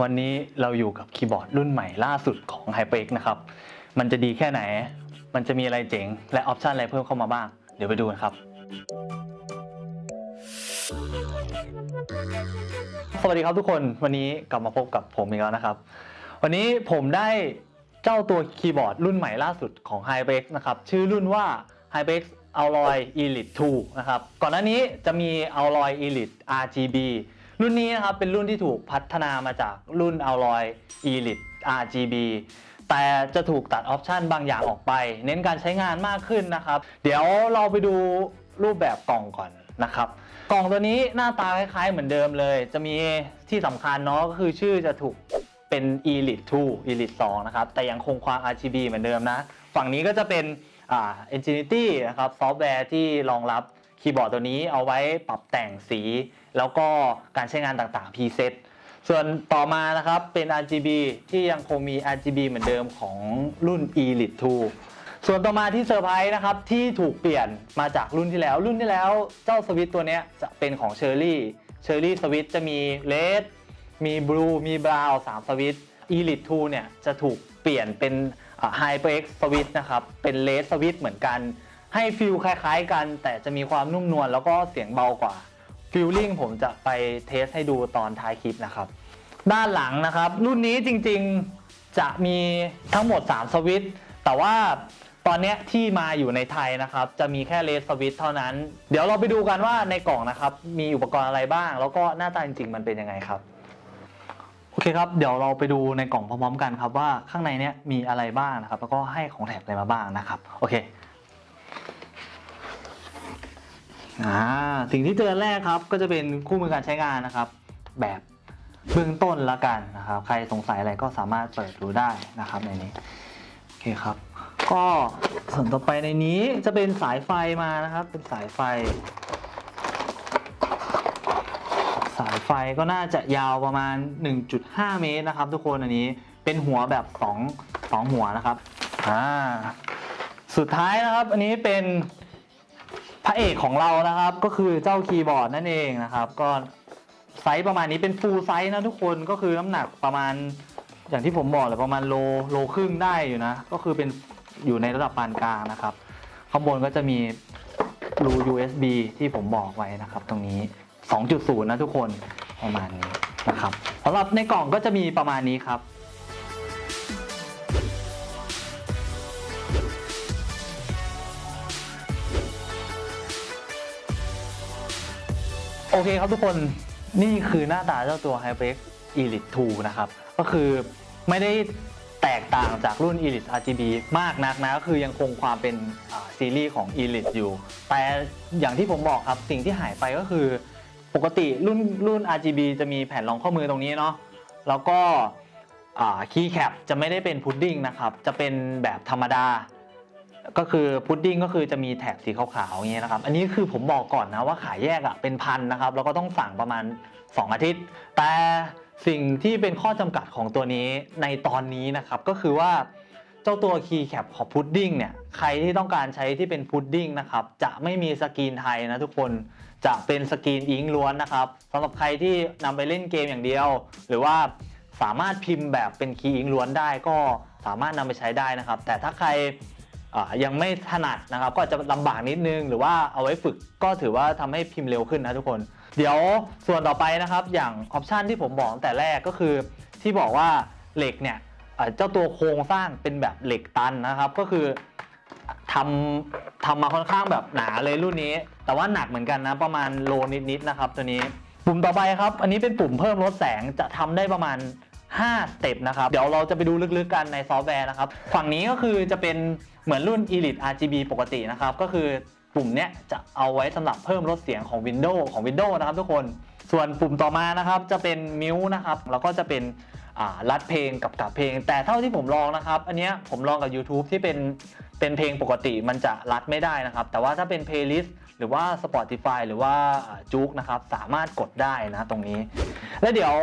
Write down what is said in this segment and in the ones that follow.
วันนี้เราอยู่กับคีย์บอร์ดรุ่นใหม่ล่าสุดของ HyperX นะครับ มันจะดีแค่ไหน มันจะมีอะไรเจ๋ง และออปชันอะไรเพิ่มเข้ามาบ้าง เดี๋ยวไปดูกันครับ สวัสดีครับทุกคน วันนี้กลับมาพบกับผมอีกแล้วนะครับ วันนี้ผมได้เจ้าตัวคีย์บอร์ดรุ่นใหม่ล่าสุดของ HyperX นะครับ ชื่อรุ่นว่า HyperX Alloy Elite 2 นะครับ ก่อนหน้านี้จะมี Alloy Elite RGB รุ่นนี้นะครับเป็นรุ่นที่ถูกพัฒนามาจากรุ่น Alloy Elite RGB แต่จะถูกตัดออปชันบางอย่างออกไป เน้นการใช้งานมากขึ้นนะครับ เดี๋ยวเราไปดูรูปแบบกล่องก่อนนะครับ กล่องตัวนี้หน้าตาคล้ายๆเหมือนเดิมเลย จะมีที่สำคัญเนาะก็คือชื่อจะถูกเป็น Elite 2 Elite 2 นะครับ แต่ยังคงความ RGB เหมือนเดิมนะ ฝั่งนี้ก็จะเป็นอ่า Infinity นะครับซอฟต์แวร์ที่รองรับคีย์บอร์ดตัวนี้เอาไว้ปรับแต่งสี แล้วก็การใช้งานต่างๆ preset ส่วนต่อมานะครับเป็น RGB ที่ยังคงมี RGB เหมือนเดิมของรุ่น Elite 2 ส่วนต่อมาที่เซอร์ไพรส์นะครับที่ถูกเปลี่ยนมาจากรุ่นที่แล้ว รุ่นที่แล้วเจ้าสวิตตัวนี้จะเป็นของเชอร์รี่เชอร์รี่สวิตจะมีเลดมีบลูมีบราวน์สามสวิต Elite 2เนี่ยจะถูกเปลี่ยนเป็นอ่า HyperX สวิตนะครับ เป็นเลดสวิตเหมือนกัน ให้ฟิลคล้ายๆกัน แต่จะมีความนุ่มนวลแล้วก็เสียงเบากว่า ฟิลลิ่งผมจะไปเทสให้ดูตอนท้ายคลิปนะครับ ด้านหลังนะครับ รุ่นนี้จริงๆจะมีทั้งหมด 3 สวิตช์แต่ว่าตอนเนี้ยที่มาอยู่ในไทยนะครับ จะมีแค่เลสสวิตช์เท่านั้น เดี๋ยวเราไปดูกันว่าในกล่องนะครับ มีอุปกรณ์อะไรบ้าง แล้วก็หน้าตาจริงๆมันเป็นยังไงครับ โอเคครับ เดี๋ยวเราไปดูในกล่องพร้อมๆกันครับว่าข้างในเนี้ยมีอะไรบ้างนะครับ แล้วก็ให้ของแถมอะไรมาบ้างนะครับ โอเค อ่าสิ่งที่เจอแรกครับก็จะเป็นคู่มือการใช้งานนะครับ แบบเบื้องต้นละกันนะครับ ใครสงสัยอะไรก็สามารถเปิดดูได้นะครับในนี้โอเคครับ ก็ส่วนต่อไปในนี้จะเป็นสายไฟมานะครับ เป็นสายไฟ สายไฟก็น่าจะยาวประมาณ 1.5 เมตรนะครับ ทุกคนอันนี้เป็นหัวแบบ2 2หัวนะครับอ่าสุดท้ายนะครับ อันนี้เป็น พระเอกของเรานะครับก็คือเจ้าคีย์บอร์ดนั่นเองนะครับ ก็ไซส์ประมาณนี้เป็นฟูลไซส์นะทุกคนก็คือน้ำหนักประมาณอย่างที่ผมบอกเลยประมาณโลโลครึ่งได้อยู่นะ ก็คือเป็นอยู่ในระดับปานกลางนะครับ ข้างบนก็จะมีรู USB ที่ผมบอกไว้นะครับ ตรงนี้ 2.0 นะทุกคนประมาณนี้นะครับสำหรับในกล่องก็จะมีประมาณนี้ครับ โอเคครับทุกคนนี่คือหน้าตาเจ้าตัว h y p e x Elite 2 นะครับ ก็คือไม่ได้แตกต่างจากรุ่น Elite RGB มากนักนะก็คือยังคงความเป็นซีรีส์ของ Elite อยู่ แต่อย่างที่ผมบอกครับสิ่งที่หายไปก็คือปกติรุ่นรุ่น RGB จะมีแผ่นรองข้อมือตรงนี้เนาะแล้วก็คีย์แคปจะไม่ได้เป็นพุดดิ้งนะครับ จะเป็นแบบธรรมดา ก็คือพุดดิ้งก็คือจะมีแถบสีขาวๆอย่างเงี้ยนะครับ อันนี้คือผมบอกก่อนนะว่าขายแยกอะ่ะเป็นพันนะครับ แล้วก็ต้องสั่งประมาณ 2 อาทิตย์ แต่สิ่งที่เป็นข้อจำกัดของตัวนี้ในตอนนี้นะครับ ก็คือว่าเจ้าตัวคีย์แคปของพุดดิ้งเนี่ย ใครที่ต้องการใช้ที่เป็นพุดดิ้งนะครับ จะไม่มีสกรีนไทยนะทุกคน จะเป็นสกรีนอิงล้วนนะครับสำหรับใครที่นำไปเล่นเกมอย่างเดียว หรือว่าสามารถพิมพ์แบบเป็นคีย์อิงล้วนได้ก็สามารถนำไปใช้ได้นะครับ แต่ถ้าใคร ยังไม่ถนัดนะครับ ก็อาจจะลำบากนิดนึง หรือว่าเอาไว้ฝึกก็ถือว่าทำให้พิมพ์เร็วขึ้นนะทุกคน เดี๋ยวส่วนต่อไปนะครับอย่างออปชันที่ผมบอกตั้งแต่แรกก็คือ ที่บอกว่าเหล็กเนี่ยเจ้าตัวโครงสร้างเป็นแบบเหล็กตันนะครับ ก็คือทำทำมาค่อนข้างแบบหนาเลยรุ่นนี้ แต่ว่าหนักเหมือนกันนะประมาณโลนิดๆนะครับตัวนี้ ปุ่มต่อไปครับ อันนี้เป็นปุ่มเพิ่มลดแสงจะทำได้ประมาณ 5 สเต็ปนะครับ เดี๋ยวเราจะไปดูลึกๆกันในซอฟต์แวร์นะครับ ฝั่งนี้ก็คือจะเป็นเหมือนรุ่น Elite RGB ปกตินะครับ ก็คือปุ่มเนี้ยจะเอาไว้สำหรับเพิ่มลดเสียงของ Windows ของ Windows นะครับทุกคน ส่วนปุ่มต่อมานะครับจะเป็นมิวนะครับ แล้วก็จะเป็นอ่าลัดเพลงกับกับเพลง แต่เท่าที่ผมลองนะครับ อันเนี้ยผมลองกับ YouTube ที่เป็นเป็นเพลงปกติมันจะลัดไม่ได้นะครับ แต่ว่าถ้าเป็น playlist หรือว่า Spotify หรือว่าจุกนะครับสามารถกดได้นะตรงนี้ แล้วเดี๋ยว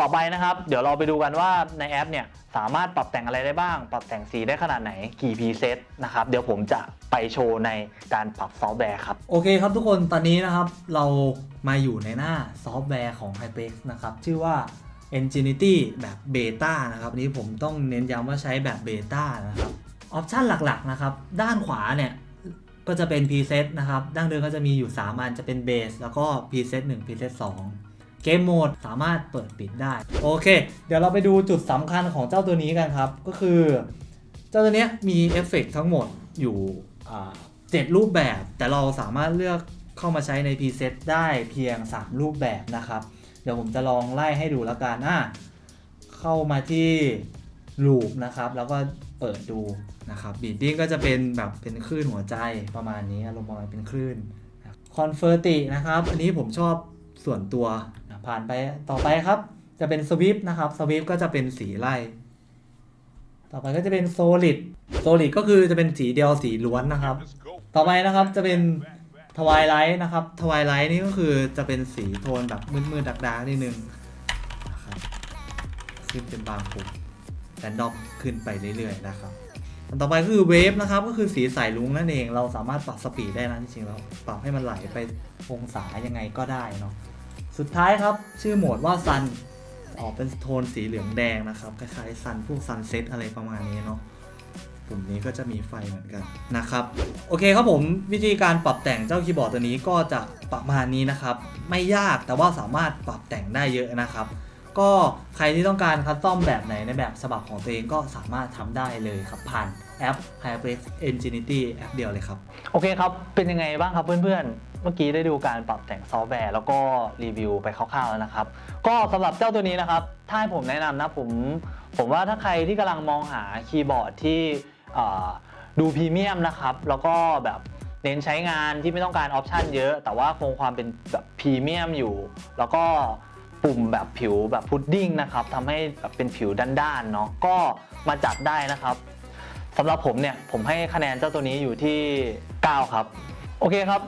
ต่อไปนะครับ เดี๋ยวเราไปดูกันว่าในแอปเนี่ยสามารถปรับแต่งอะไรได้บ้าง ปรับแต่งสีได้ขนาดไหนกี่พีเซตนะครับเดี๋ยวผมจะไปโชว์ในการปรับซอฟต์แวร์ครับ โอเคครับทุกคนตอนนี้นะครับเรามาอยู่ในหน้าซอฟต์แวร์ของ HyperX นะครับ ชื่อว่า Infinity แบบเบต้านะครับนนี้ผมต้องเน้นย้ำว่าใช้แบบเบต้านะครับ ออปชันหลักๆนะครับ ด้านขวาเนี่ย ก็จะเป็น preset นะครับดั้งเดิมก็จะมีอยู่ 3 อันจะเป็น base แล้วก็ preset 1 preset 2เกมโหมดสามารถเปิดปิดได้ โอเค เดี๋ยวเราไปดูจุดสำคัญของเจ้าตัวนี้กันครับ ก็คือ เจ้าตัวนี้มีเอฟเฟกต์ทั้งหมดอยู่เจ็ดรูปแบบ แต่เราสามารถเลือกเข้ามาใช้ใน preset ได้เพียง 3 รูปแบบนะครับ เดี๋ยวผมจะลองไล่ให้ดูแล้วกันอะเข้ามาที่ลูปนะครับ แล้วก็ เปิดดูนะครับบีดดิ้งก็จะเป็นแบบเป็นคลื่นหัวใจประมาณนี้อารมณ์ประมาณเป็นคลื่นคอนเฟอร์ตินะครับ อันนี้ผมชอบส่วนตัวผ่านไปต่อไปครับ จะเป็นสวิฟนะครับสวิฟก็จะเป็นสีไล่ต่อไปก็จะเป็นโซลิดโซลิดก็คือจะเป็นสีเดียวสีล้วนนะครับ ต่อไปนะครับจะเป็นทวายไลท์นะครับทวายไลท์นี่ก็คือจะเป็นสีโทนแบบมืดๆดักๆนิดนึงนะครับขึ้นเป็นบางปุ่ม แรนดอมขึ้นไปเรื่อยๆนะครับอันต่อไปคือเวฟนะครับก็คือสีสายลุ้งนั่นเอง เราสามารถปรับสปีดได้นะจริงๆเราปรับให้มันไหลไปองศายังไงก็ได้เนาะสุดท้ายครับชื่อโหมดว่าซันออกเป็นโทนสีเหลืองแดงนะครับคล้ายๆซันพวกซันเซ็ตอะไรประมาณนี้เนาะปุ่มนี้ก็จะมีไฟเหมือนกันนะครับโอเคครับผมวิธีการปรับแต่งเจ้าคีย์บอร์ดตัวนี้ก็จะประมาณนี้นะครับ ไม่ยากแต่ว่าสามารถปรับแต่งได้เยอะนะครับ ก็ใครที่ต้องการคัสตอมแบบไหนในแบบฉบับของตัวเองก็สามารถทำได้เลยครับผ่านแอป HyperX Infinity แอปเดียวเลยครับ โอเคครับ เป็นยังไงบ้างครับเพื่อนๆ เมื่อกี้ได้ดูการปรับแต่งซอฟต์แวร์แล้วก็รีวิวไปคร่าวๆแล้วนะครับ ก็สำหรับเจ้าตัวนี้นะครับ ถ้าให้ผมแนะนำนะผม ผมว่าถ้าใครที่กำลังมองหาคีย์บอร์ดที่ดูพรีเมียมนะครับ แล้วก็แบบเน้นใช้งานที่ไม่ต้องการออปชันเยอะ แต่ว่าคงความเป็นแบบพรีเมียมอยู่ แล้วก็ ปุ่มแบบผิวแบบพุดดิ้งนะครับทำให้แบบเป็นผิวด้านๆเนาะก็มาจัดได้นะครับสำหรับผมเนี่ยผมให้คะแนนเจ้าตัวนี้อยู่ที่ 9 ครับ โอเคครับ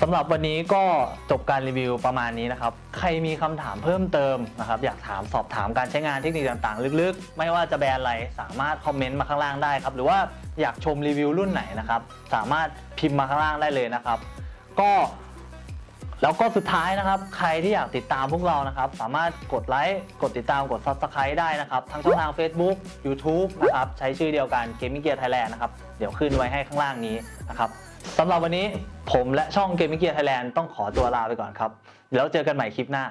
สำหรับวันนี้ก็จบการรีวิวประมาณนี้นะครับ ใครมีคำถามเพิ่มเติมนะครับ อยากถามสอบถามการใช้งานเทคนิคต่างๆ ลึกๆ ไม่ว่าจะแบรนด์อะไรสามารถคอมเมนต์มาข้างล่างได้ครับ หรือว่าอยากชมรีวิวรุ่นไหนนะครับ สามารถพิมพ์มาข้างล่างได้เลยนะครับ ก็ แล้วก็สุดท้ายนะครับ ใครที่อยากติดตามพวกเรานะครับ สามารถกดไลค์ กดติดตาม กด Subscribe ได้นะครับ ทั้งช่องทาง Facebook YouTube นะครับ ใช้ชื่อเดียวกัน Gaming Gear Thailand นะครับ เดี๋ยวขึ้นไว้ให้ข้างล่างนี้นะครับสำหรับวันนี้ผมและช่อง Gaming Gear Thailand ต้องขอตัวลาไปก่อนครับ แล้วเจอกันใหม่คลิปหน้า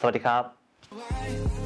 สวัสดีครับ